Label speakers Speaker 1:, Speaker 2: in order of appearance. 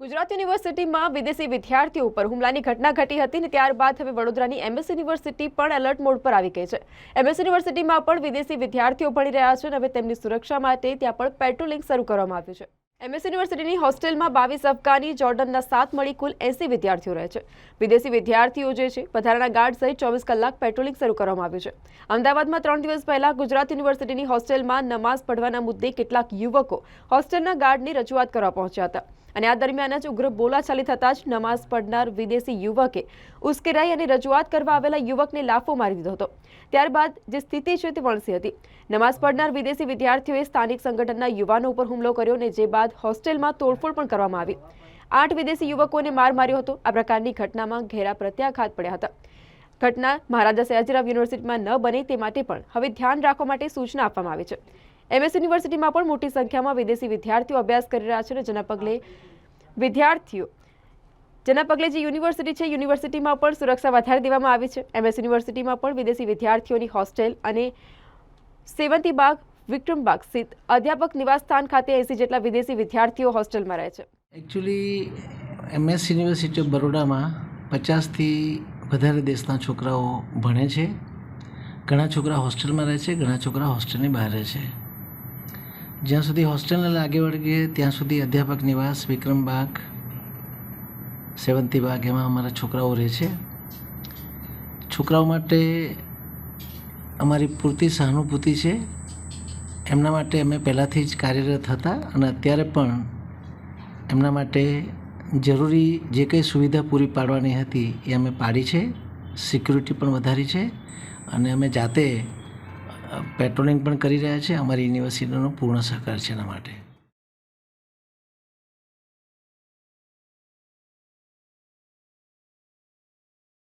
Speaker 1: ગુજરાત યુનિવર્સિટીમાં વિદેશી વિદ્યાર્થીઓ ઉપર હુમલાની ઘટના ઘટી હતી અને ત્યારબાદ હવે વડોદરાની એમએસ યુનિવર્સિટી પણ એલર્ટ મોડ પર આવી ગઈ છે. એમએસ યુનિવર્સિટીમાં પણ વિદેશી વિદ્યાર્થીઓ ભણી રહ્યા છે અને હવે તેમની સુરક્ષા માટે ત્યાં પણ પેટ્રોલિંગ શરૂ કરવામાં આવ્યું છે. એમએસ યુનિવર્સિટીની હોસ્ટેલમાં બાવીસ અફઘાની, જોર્ડનના સાત મળી કુલ એસી વિદ્યાર્થીઓ રહે છે. વિદેશી વિદ્યાર્થીઓ જે છે, વધારાના ગાર્ડ સહિત ચોવીસ કલાક પેટ્રોલિંગ શરૂ કરવામાં આવ્યું છે. અમદાવાદમાં ત્રણ દિવસ પહેલા ગુજરાત યુનિવર્સિટીની હોસ્ટેલમાં નમાઝ પઢવાના મુદ્દે કેટલાક યુવકો હોસ્ટેલના ગાર્ડની રજૂઆત કરવા પહોંચ્યા હતા. અને આ દરમિયાન જ ઉગ્ર બોલાચાલી થતાં જ નમાઝ પઢનાર વિદેશી યુવકે ઉશ્કેરાઈ અને રજૂઆત કરવા આવેલા યુવકને લાફો મારી દીધો હતો. ત્યારબાદ જે સ્થિતિ છે તે વણસી હતી. નમાઝ પઢનાર વિદેશી વિદ્યાર્થીઓએ સ્થાનિક સંગઠનના યુવાનો ઉપર હુમલો કર્યો અને જે બાદ હોસ્ટેલમાં તોડફોડ પણ કરવામાં આવી. આઠ વિદેશી યુવકોને માર માર્યો હતો. આ પ્રકારની ઘટનામાં ઘેરા પ્રત્યાઘાત પડ્યા હતા. ઘટના મહારાજા સયાજીરાવ યુનિવર્સિટીમાં ન બને તે માટે પણ હવે ધ્યાન રાખવા માટે સૂચના આપવામાં આવી છે. એમએસ યુનિવર્સિટીમાં પણ મોટી સંખ્યામાં વિદેશી વિદ્યાર્થીઓ અભ્યાસ કરી રહ્યા છે અને જેના પગલે વિદ્યાર્થીઓ, જેના પગલે જે યુનિવર્સિટી છે, યુનિવર્સિટીમાં પણ સુરક્ષા વધારી દેવામાં આવી છે. એમએસ યુનિવર્સિટીમાં પણ વિદેશી વિદ્યાર્થીઓની હોસ્ટેલ અને સેવંતી બાગ વિક્રમ બાગ સ્થિત અધ્યાપક નિવાસસ્થાન ખાતે એસી જેટલા વિદેશી વિદ્યાર્થીઓ હોસ્ટેલમાં રહે છે.
Speaker 2: એકચ્યુઅલી એમએસ યુનિવર્સિટી ઓફ બરોડામાં પચાસથી વધારે દેશના છોકરાઓ ભણે છે. ઘણા છોકરા હોસ્ટેલમાં રહે છે, ઘણા છોકરા હોસ્ટેલની બહાર રહે છે. જ્યાં સુધી હોસ્ટેલને લાગે વળગે, ત્યાં સુધી અધ્યાપક નિવાસ વિક્રમબાગ સેવંતી બાગ, એમાં અમારા છોકરાઓ રહે છે. છોકરાઓ માટે અમારી પૂરતી સહાનુભૂતિ છે. એમના માટે અમે પહેલાંથી જ કાર્યરત હતા અને અત્યારે પણ એમના માટે જરૂરી જે કંઈ સુવિધા પૂરી પાડવાની હતી એ અમે પાડી છે. સિક્યુરિટી પણ વધારી છે અને અમે જાતે પેટ્રોલિંગ પણ કરી રહ્યા છે. અમારી યુનિવર્સિટીનો પૂર્ણ સહકાર છે એના માટે.